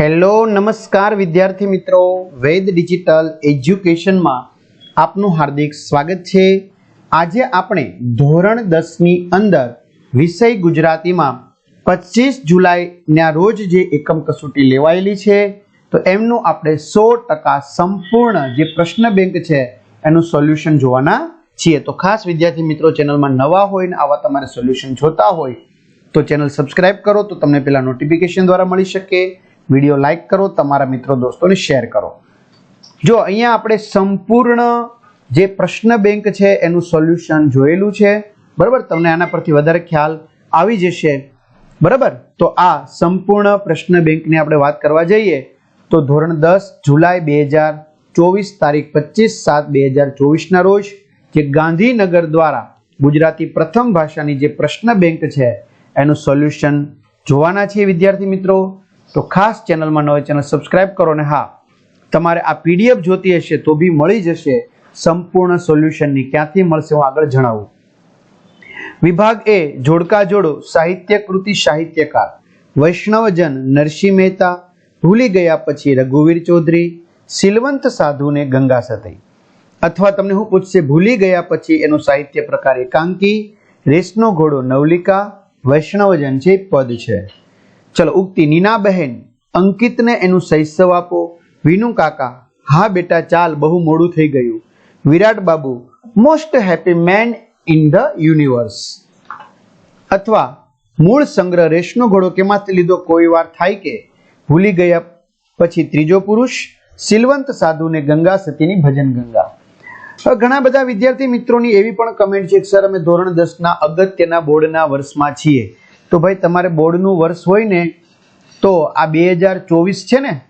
Hello, નમસ્કાર વિદ્યાર્થી મિત્રો. વેદ ડિજિટલ એજ્યુકેશનમાં આપનું હાર્દિક સ્વાગત છે. આજે આપણે ધોરણ દસની અંદર વિષય ગુજરાતીમાં પચીસ જુલાઈના રોજ જે એકમ કસોટી લેવાયેલી છે, તો એમનું આપણે સો ટકા સંપૂર્ણ જે પ્રશ્ન બેંક છે, એનું સોલ્યુશન જોવાના છીએ. તો ખાસ વિદ્યાર્થી મિત્રો, ચેનલમાં નવા હોય ને આવા તમારે સોલ્યુશન જોતા હોય, તો ચેનલ સબસ્ક્રાઇબ કરો, તો તમને પેલા નોટિફિકેશન દ્વારા મળી શકે. વીડિયો લાઈક કરો, તમારા મિત્રો દોસ્તોને શેર કરો. જો અહીંયા આપણે સંપૂર્ણ જે પ્રશ્ન બેંક છે એનું સોલ્યુશન જોયેલું છે, બરાબર? તમને આના પરથી વધારે ખ્યાલ આવી જશે. બરાબર? તો આ સંપૂર્ણ પ્રશ્ન બેંકની આપણે વાત કરવા જઈએ, તો ધોરણ દસ, જુલાઈ બે હજાર ચોવીસ, તારીખ પચીસ, સાત બે હજાર ચોવીસના રોજ જે ગાંધીનગર દ્વારા ગુજરાતી પ્રથમ ભાષાની જે પ્રશ્ન બેંક છે, એનું સોલ્યુશન જોવાના છે વિદ્યાર્થી મિત્રો. તો ખાસ ચેનલમાં નવી ચેનલ સબસ્ક્રાઇબ કરો ને હા, તમારે આ પીડીએફ જોતી હશે તો બી મળી જશે સંપૂર્ણ સોલ્યુશનની ક્યાંથી મળશે હું આગળ જણાવું. વિભાગ એ, જોડકા જોડો, સાહિત્ય કૃતિ સાહિત્યકાર. વૈષ્ણવજન, નરસિંહ મહેતા, ભૂલી ગયા પછી રઘુવીર ચૌધરી, સિલવંત સાધુને ગંગા સતઈ અથવા તમને હું પૂછશે, ભૂલી ગયા પછી એનો સાહિત્ય પ્રકાર એકાંકી રેસનો ઘોડો નવલિકા, વૈષ્ણવજન છે પદ છે. ચલો, ઉગતી નીના બહેન અંકિતને એનું શૈશવ આપો. વિનુ કાકા, હા બેટા, ચાલ, બહુ મોડું થઈ ગયું. Virat Babu most happy man in the universe અથવા, મૂળ સંગ્રહ રેશનો ઘોડો કેમાંથી લીધો? કોઈ વાર થાય કે? ભૂલી ગયા પછી ત્રીજો પુરુષ, સિલવંત સાધુને ગંગા સતીની ભજન ગંગા. ઘણા બધા વિદ્યાર્થી મિત્રોની એવી પણ કમેન્ટ છે સર, અમે ધોરણ દસના અગત્યના બોર્ડના વર્ષમાં છીએ. તો ભાઈ, તમારે બોર્ડનું વર્ષ હોય ને, તો આ બે હજાર ચોવીસ છે ને?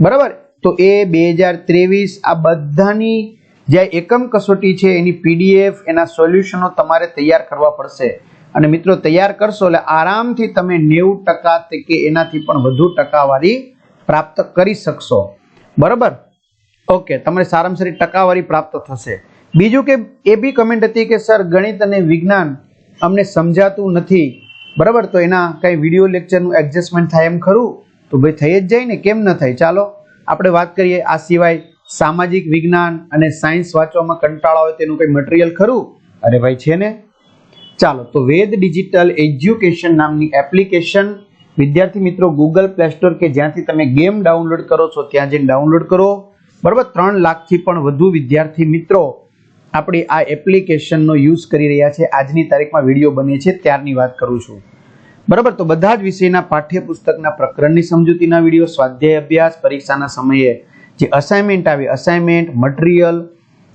બરાબર? તો એ બે હજાર ત્રેવીસ આ બધાની જે એકમ કસોટી છે, એની પીડીએફ, એના સોલ્યુશનો તમારે તૈયાર કરવા પડશે. અને મિત્રો, તૈયાર કરશો એટલે આરામથી તમે નેવું ટકા કે એનાથી પણ વધુ ટકાવારી પ્રાપ્ત કરી શકશો. બરાબર? ઓકે તમને સારામાં સારી ટકાવારી પ્રાપ્ત થશે. બીજું કે એ બી કમેન્ટ હતી કે, સર, ગણિત અને વિજ્ઞાન અમને સમજાતું નથી. બરાબર? તો એના કાંઈ વીડિયો લેક્ચરનું એડજસ્ટમેન્ટ થાય એમ ખરું? તો ભાઈ થઈ જ જાય ને? કેમ ન થાય? ચાલો, આપણે વાત કરીએ આ સિવાય સામાજિક વિજ્ઞાન અને સાયન્સ વાંચવામાં કંટાળા હોય તેનું કંઈ મટીરિયલ ખરું? અરે ભાઈ, છે ને? ચાલો, તો વેદ ડિજિટલ એજ્યુકેશન નામની એપ્લિકેશન વિદ્યાર્થી મિત્રો ગૂગલ પ્લે સ્ટોર કે જ્યાંથી તમે ગેમ ડાઉનલોડ કરો છો, ત્યાં જઈને ડાઉનલોડ કરો. બરાબર? ત્રણ લાખથી પણ વધુ વિદ્યાર્થી મિત્રો આપણી આ એપ્લિકેશનનો યુઝ કરી રહ્યા છે. આજની તારીખમાં વીડિયો બને છે ત્યારની વાત કરું છું. બરાબર? તો બધા જ વિષયના પાઠ્યપુસ્તકના પ્રકરણની સમજૂતીના વીડિયો સ્વાધ્યાય અભ્યાસ, પરીક્ષાના સમયે જે અસાઇનમેન્ટ આવે અસાઇનમેન્ટ મટીરિયલ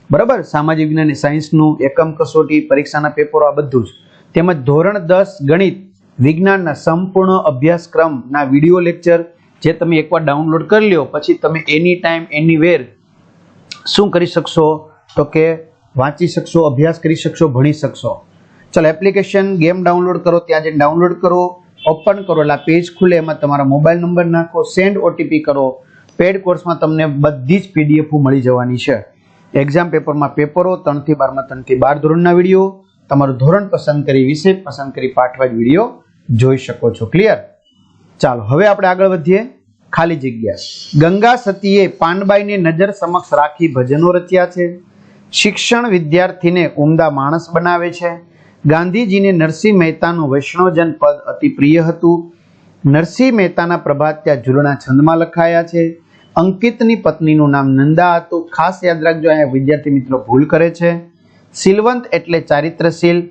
બરાબર? સામાજિક વિજ્ઞાન સાયન્સનું એકમ કસોટી, પરીક્ષાના પેપરો આ બધું જ. તેમજ ધોરણ દસ ગણિત, વિજ્ઞાનના સંપૂર્ણ અભ્યાસક્રમના વીડિયો લેક્ચર જે તમે એકવાર ડાઉનલોડ કરી લો પછી તમે એની ટાઈમ એની વેર શું કરી શકશો? તો કે વાંચી શકશો, અભ્યાસ કરી શકશો, ભણી શકશો. ચાલો એપ્લિકેશન ગેમ ડાઉનલોડ કરો. ત્યાં જઈને ડાઉનલોડ કરો ઓપન કરો. એટલે પેજ ખુલે, એમાં તમારા મોબાઈલ નંબર નાખો સેન્ડ ઓટીપી કરો. પેડ કોર્સમાં તમને બધી જ પીડીએફ મળી જવાની છે. એક્ઝામ પેપરમાં પેપરો ત્રણથી બારમાં ત્રણથી બાર ધોરણના વીડિયો. તમારું ધોરણ પસંદ કરી, વિષય પસંદ કરી પાઠવાજ વીડિયો જોઈ શકો છો. ક્લિયર ચાલો, હવે આપણે આગળ વધીએ. ખાલી જગ્યા. ગંગા સતીએ પાનબાઈને નજર સમક્ષ રાખી ભજનો રચ્યા છે. શિક્ષણ વિદ્યાર્થીને ઉમદા માણસ બનાવે છે. ગાંધીજીને નરસિંહ મહેતાનું વૈષ્ણવજન પદ અતિ પ્રિય હતું. નરસિંહ મહેતાના પ્રભાત ત્યાં ઝૂલણા છંદમાં લખાયા છે. અંકિતની પત્નીનું નામ નંદા હતું. ખાસ યાદ રાખજો, અહીંયા વિદ્યાર્થી મિત્રો ભૂલ કરે છે. સિલવંત એટલે ચારિત્રશીલ.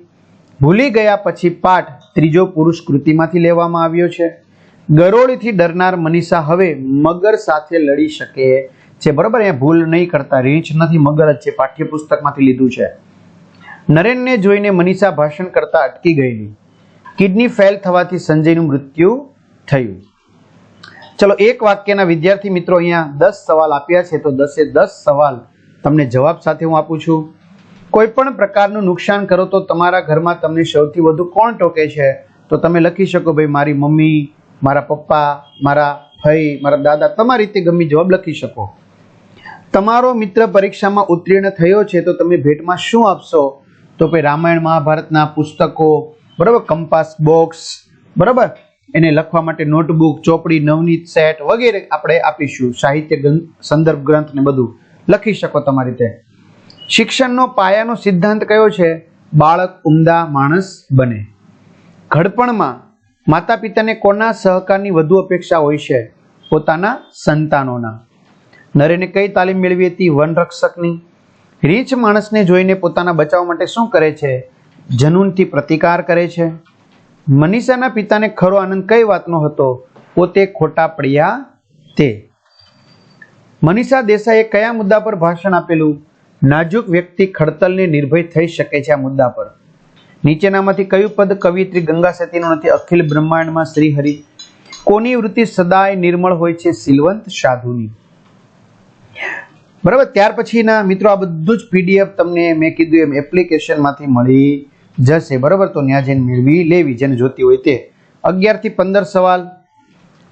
ભૂલી ગયા પછી પાઠ ત્રીજો પુરુષ કૃતિમાંથી લેવામાં આવ્યો છે. ગરોળીથી ડરનાર મનીષા હવે મગર સાથે લડી શકે છે, બરોબર? અહીંયા ભૂલ નહીં કરતા, રીંછ નથી મગર જ છે, પાઠ્યપુસ્તકમાંથી લીધું છે. નરેનને જોઈને મનીષા ભાષણ કરતા અટકી ગયેલી. કિડની ફેલ થવાથી સંજયનું મૃત્યુ થયું. ચલો, એક વાક્યના વિદ્યાર્થી મિત્રો અહીંયા દસ સવાલ આપ્યા છે, તો દસે દસ સવાલ તમને જવાબ સાથે હું આપું છું. કોઈ પણ પ્રકારનું નુકસાન કરો તો તમારા ઘરમાં તમને સૌથી વધુ કોણ ટોકે છે? તો તમે લખી શકો, ભાઈ, મારી મમ્મી, મારા પપ્પા, મારા ભાઈ, મારા દાદા, તમારી રીતે ગમે જવાબ લખી શકો. તમારો મિત્ર પરીક્ષામાં ઉત્તીર્ણ થયો છે, તો તમે ભેટમાં શું આપશો? તો ભાઈ, રામાયણ, મહાભારતના પુસ્તકો, બરાબર, કંપાસ, બોક્સ, બરાબર? એને લખવા માટે નોટબુક, ચોપડી, નવનીત સેટ વગેરે આપણે આપીશું. સાહિત્ય સંદર્ભ ગ્રંથ ને બધું. લખી શકો તમારી રીતે શિક્ષણનો પાયાનો સિદ્ધાંત કયો છે? બાળક, ઉમદા, માણસ બને. ઘડપણમાં માતા પિતાને કોના સહકારની વધુ અપેક્ષા હોય છે? પોતાના સંતાનોના. નરેને કઈ તાલીમ મેળવી હતી? વનરક્ષકની રીચ માણસને જોઈને પોતાના બચાવ માટે શું કરે છે? જનૂનથી પ્રતિકાર કરે છે. મનીષાના પિતાને ખરો આનંદ કઈ વાતનો હતો? પોતે ખોટા પડ્યા તે. મનીષા દેસાઈએ કયા મુદ્દા પર ભાષણ આપેલું? નાજુક વ્યક્તિ ખડતલને નિર્ભય થઈ શકે છે આ મુદ્દા પર. નીચેનામાંથી કયું પદ કવિત્રી ગંગા સતીનું નથી? અખિલ બ્રહ્માંડમાં શ્રીહરિ. કોની વૃત્તિ સદાય નિર્મળ હોય છે? સિલવંત સાધુની. બરાબર? ત્યાર પછીના મિત્રો, આ બધું જ પીડીએફ તમને મેં કીધું એમ એપ્લિકેશનમાંથી મળી જશે. બરાબર? તો ત્યાં જઈને મેળવી લેવી. જેને જોતી હોય તે. અગિયારથી પંદર સવાલ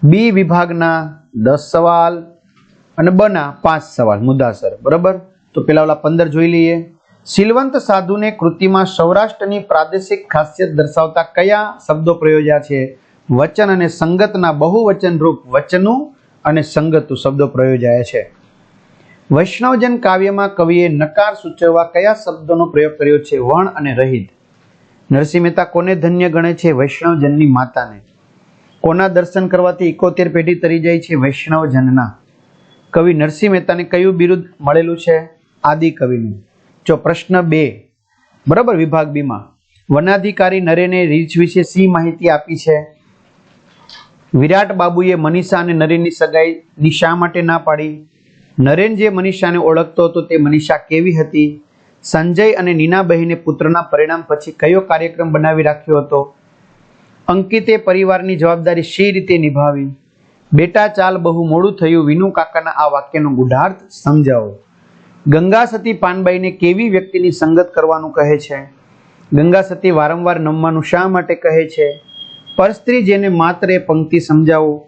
બી વિભાગના દસ સવાલ અને બના પાંચ સવાલ. મુદ્દાસર. બરાબર? તો પેલા ઓલા પંદર જોઈ લઈએ. સિલવંત સાધુને કૃતિમાં સૌરાષ્ટ્રની પ્રાદેશિક ખાસિયત દર્શાવતા કયા શબ્દો પ્રયોજ્યા છે? વચન અને સંગતના બહુવચન રૂપ વચનું અને સંગતું શબ્દો પ્રયોજાયા છે. વૈષ્ણવજન કાવ્યમાં કવિએ નકાર સૂચવવા કયા શબ્દોનો પ્રયોગ કર્યો છે? વણ અને રહિત. નરસિંહ મહેતા કોને ધન્ય ગણે છે? વૈષ્ણવજનની માતાને. કોના દર્શન કરવાથી એકોતેર પેઢી તરી જાય છે વૈષ્ણવજનના? કવિ નરસિંહ મહેતાને કયું બિરુદ મળેલું છે? આદિ કવિનું. જો પ્રશ્ન બે. બરાબર વિભાગ બીમાં. વનાધિકારી નરેને રીચ વિશે સી માહિતી આપી છે? વિરાટ બાબુએ મનીષા અને નરેનની સગાઈની શા માટે ના પાડી? નરેન જે મનીષાને ઓળખતો હતો તે મનીષા કેવી હતી? સંજય અને નીનાબહેને પુત્રના પરિણામ પછી કયો કાર્યક્રમ બનાવી રાખ્યો હતો? અંકિતે પરિવારની જવાબદારી શી રીતે નિભાવી? બેટા ચાલ બહુ મોડું થયું, વિનુ કાકાના આ વાક્યનો ગુઢાર્થ સમજાવો. ગંગા સતી પાનબાઈને કેવી વ્યક્તિની સંગત કરવાનું કહે છે? ગંગા સતી વારંવાર નમવાનું શા માટે કહે છે? પરસ્ત્રી જેને માત્ર એ પંક્તિ સમજાવો.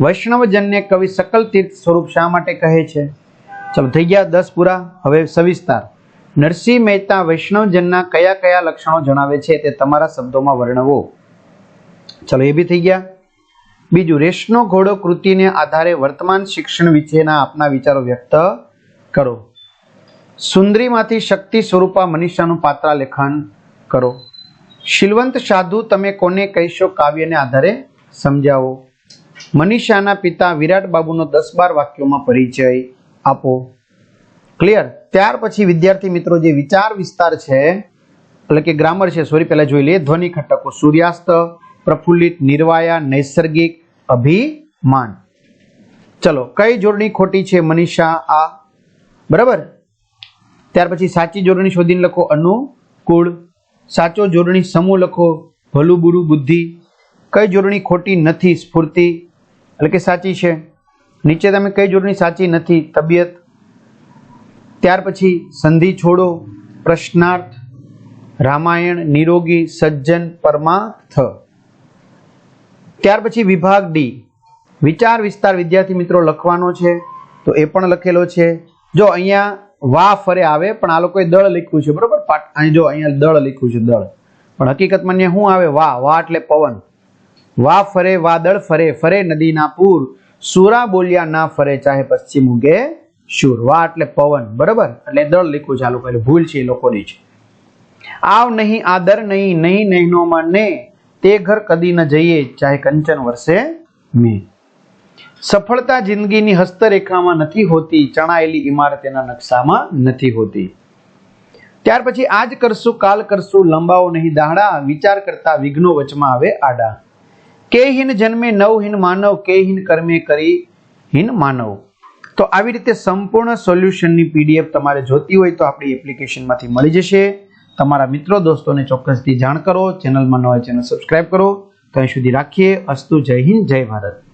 વૈષ્ણવજનને કવિ સકલ તીર્થ સ્વરૂપ શા માટે કહે છે? ચલો, થઈ ગયા દસ પૂરા. હવે સવિસ્તાર. નરસિંહ મહેતા વૈષ્ણવજનના કયા કયા લક્ષણો જણાવે છે તે તમારા શબ્દોમાં વર્ણવો. ચલો, એ બી થઈ ગયા. બીજું, રેશનો ઘોડો કૃતિને આધારે વર્તમાન શિક્ષણ વિશેના આપના વિચારો વ્યક્ત કરો. સુંદરીમાંથી શક્તિ સ્વરૂપા મનીષાનું પાત્ર લેખન કરો. શીલવંત સાધુ તમે કોને કહીશો કાવ્યને આધારે સમજાવો. મનીષાના પિતા વિરાટ બાબુનો દસ બાર વાક્યોમાં પરિચય આપો. ક્લિયર ત્યાર પછી વિદ્યાર્થી મિત્રો જે વિચાર વિસ્તાર છે, એટલે કે ગ્રામર છે સોરી પહેલા જોઈ લઈએ. ધ્વનિ ઘટકો, સૂર્યાસ્ત, પ્રફુલ્લિત, નિર્વાયા, નૈસર્ગિક, અભિમાન. ચલો, કઈ જોડણી ખોટી છે મનીષા આ? બરાબર? ત્યાર પછી સાચી જોડણી શોધીને લખો અનુકૂળ. સાચો જોડણી સમૂહ લખો ભલું બુરું બુદ્ધિ. કઈ જોડણી ખોટી નથી સ્ફૂર્તિ? એટલે કે સાચી છે. નીચે તમે કઈ જોડણી સાચી નથી. તબિયત. ત્યાર પછી સંધિ છોડો, પ્રશ્નાર્થ, રામાયણ, નિરોગી, સજ્જન, પરમાર્થ. ત્યાર પછી વિભાગ ડી વિચાર, વિસ્તાર, વિદ્યાર્થી મિત્રો લખવાનો છે. તો એ પણ લખેલો છે. જો અહીંયા વા ફરે આવે, પણ આ લોકોએ દળ લખ્યું છે. બરોબર? અહીં જો અહીંયા દળ લખ્યું છે, દળ. પણ હકીકતમાં અહીંયા શું આવે? વા. વા એટલે પવન. વા ફરે વાદળ ફરે ફરે નદીના પૂર. સુરા બોલ્યા, ના ફરે ચાહે પશ્ચિમ ઉગે શુર. વા એટલે પવન, બરાબર? એટલે દળ લખ્યું ચાલુ કર્યું ભૂલ છે એ લોકોની જ. આવ નહીં, આદર નહીં નહીં નહીનોમાં ને. તે ઘર કદી ન જઈએ, ચાહે કંચન વર્ષે મેં. સફળતા જિંદગીની હસ્તરેખામાં નથી હોતી, ચણાયેલી ઇમારત એના નકશામાં નથી હોતી. ત્યાર પછી આજ કરશું, કાલ કરશું, લંબાવો નહીં દાહડા, વિચાર કરતા વિઘ્નો વચમાં આવે આડા. કે હિન જન્મે નવ, હિન માનવ, કે હિન કર્મે કરી, હિન માનવ. તો આવી રીતે સંપૂર્ણ સોલ્યુશનની પીડીએફ તમારે જોતી હોય તો આપણી એપ્લિકેશનમાંથી મળી જશે. તમારા મિત્રો, દોસ્તોને ચોક્કસથી જાણ કરો. ચેનલમાં ન હોય ચેનલ સબસ્ક્રાઇબ કરો. તો અહીં સુધી રાખીએ. અસ્તુ જય હિન્દ, જય ભારત.